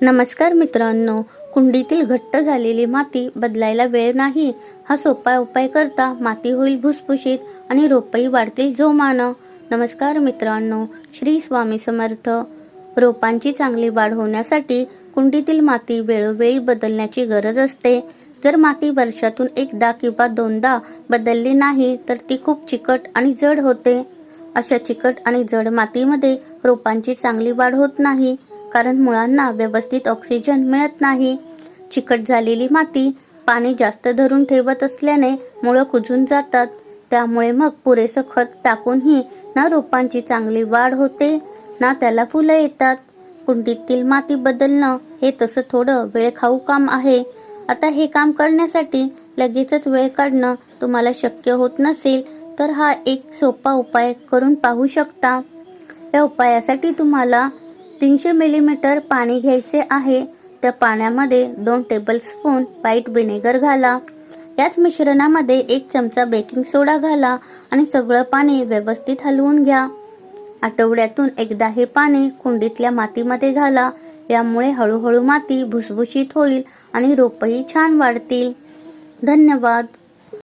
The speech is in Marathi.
नमस्कार मित्रांनो कुंडीतील घट्ट झालेली माती बदलायला वेळ नाही. हा सोपा उपाय करता माती होईल भुसभुशीत आणि रोपही वाढतील जोमानं. नमस्कार मित्रांनो श्री स्वामी समर्थ. रोपांची चांगली वाढ होण्यासाठी कुंडीतील माती वेळोवेळी बदलण्याची गरज असते. जर माती वर्षातून एकदा किंवा दोनदा बदलली नाही तर ती खूप चिकट आणि जड होते. अशा चिकट आणि जड मातीमध्ये रोपांची चांगली वाढ होत नाही. कारण मुळांना व्यवस्थित ऑक्सिजन मिळत नाही. चिकट झालेली माती पाणी जास्त धरून ठेवत असल्याने मुळं कुजून जातात. त्यामुळे मग पुरेसं खत टाकूनही ना रोपांची चांगली वाढ होते ना त्याला फुलं येतात. कुंडीतील माती बदलणं हे तसं थोडं वेळ खाऊ काम आहे. आता हे काम करण्यासाठी लगेचच वेळ काढणं तुम्हाला शक्य होत नसेल तर हा एक सोपा उपाय करून पाहू शकता. या उपायासाठी तुम्हाला तीनशे मिलीमीटर पाणी घ्यायचे आहे. त्या पाण्यामध्ये दोन टेबलस्पून व्हाईट विनेगर घाला. याच मिश्रणामध्ये एक चमचा बेकिंग सोडा घाला आणि सगळं पाणी व्यवस्थित हलवून घ्या. आठवड्यातून एकदा हे पाणी कुंडीतल्या मातीमध्ये घाला. यामुळे हळूहळू माती भुसभुशीत होईल आणि रोपही छान वाढतील. धन्यवाद.